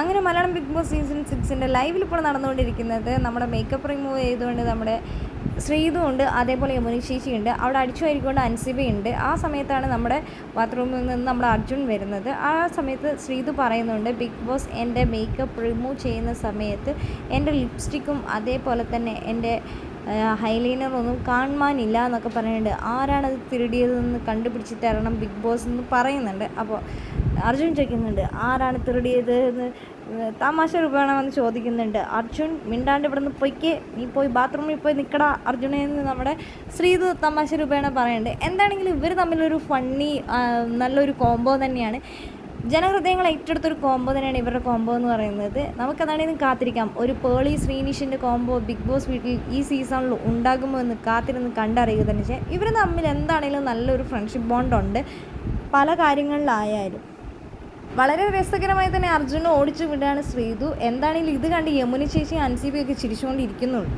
അങ്ങനെ Malayalam big boss season സിക്സിന്റെ ലൈവിൽ ഇപ്പോൾ നടന്നുകൊണ്ടിരിക്കുന്നത് നമ്മുടെ മേക്കപ്പ് റിമൂവ് ചെയ്തുകൊണ്ട് നമ്മുടെ ശ്രീതു ഉണ്ട് അതേപോലെ യമുന ചേച്ചിയുണ്ട് അവിടെ അടിച്ചു വാരിക്കൊണ്ട് അൻസിബയുണ്ട് ആ സമയത്താണ് നമ്മുടെ ബാത്റൂമിൽ നിന്ന് നമ്മുടെ അർജുൻ വരുന്നത്. ആ സമയത്ത് ശ്രീതു പറയുന്നുണ്ട് ബിഗ് ബോസ് എന്റെ മേക്കപ്പ് റിമൂവ് ചെയ്യുന്ന സമയത്ത് എന്റെ ലിപ്സ്റ്റിക്കും അതേപോലെ തന്നെ എന്റെ ഹൈലൈനറൊന്നും കാണുവാനില്ല എന്നൊക്കെ പറയുന്നുണ്ട് ആരാണത് തിരുടിയതെന്ന് കണ്ടുപിടിച്ച് തരണം ബിഗ് ബോസ് എന്ന് പറയുന്നുണ്ട്. അപ്പോൾ അർജുൻ ചോദിക്കുന്നുണ്ട് ആരാണ് തിരുടിയത് എന്ന് തമാശ രൂപമാണെന്ന് ചോദിക്കുന്നുണ്ട്. അർജുൻ മിണ്ടാണ്ട് ഇവിടെ നിന്ന് പൊയ്ക്ക്. നീ പോയി ബാത്റൂമിൽ പോയി നിൽക്കടാ അർജുനെ എന്ന് നമ്മുടെ ശ്രീതു തമാശ രൂപേണ പറയുന്നുണ്ട്. എന്താണെങ്കിലും ഇവർ തമ്മിലൊരു ഫണ്ണി നല്ലൊരു കോംബോ തന്നെയാണ്. ജനഹൃദയങ്ങൾ ഏറ്റെടുത്തൊരു കോംബോ തന്നെയാണ് ഇവരുടെ കോംബോ എന്ന് പറയുന്നത്. നമുക്കതാണെങ്കിലും കാത്തിരിക്കാം. ഒരു പേളി ശ്രീനിഷിന്റെ കോംബോ ബിഗ് ബോസ് വീട്ടിൽ ഈ സീസണിൽ ഉണ്ടാകുമോ എന്ന് കാത്തിരുന്ന് കണ്ടറിയുക തന്നെ ചെയ്യാം. ഇവർ തമ്മിൽ എന്താണെങ്കിലും നല്ലൊരു ഫ്രണ്ട്ഷിപ്പ് ബോണ്ടുണ്ട് പല കാര്യങ്ങളിലായാലും. വളരെ രസകരമായി തന്നെ അർജുനെ ഓടിച്ചു വിടുകയാണ് ശ്രീതു. എന്താണെങ്കിലും ഇത് കണ്ട് യമുന ചേച്ചി അൻസിബിയൊക്കെ ചിരിച്ചുകൊണ്ടിരിക്കുന്നുള്ളൂ.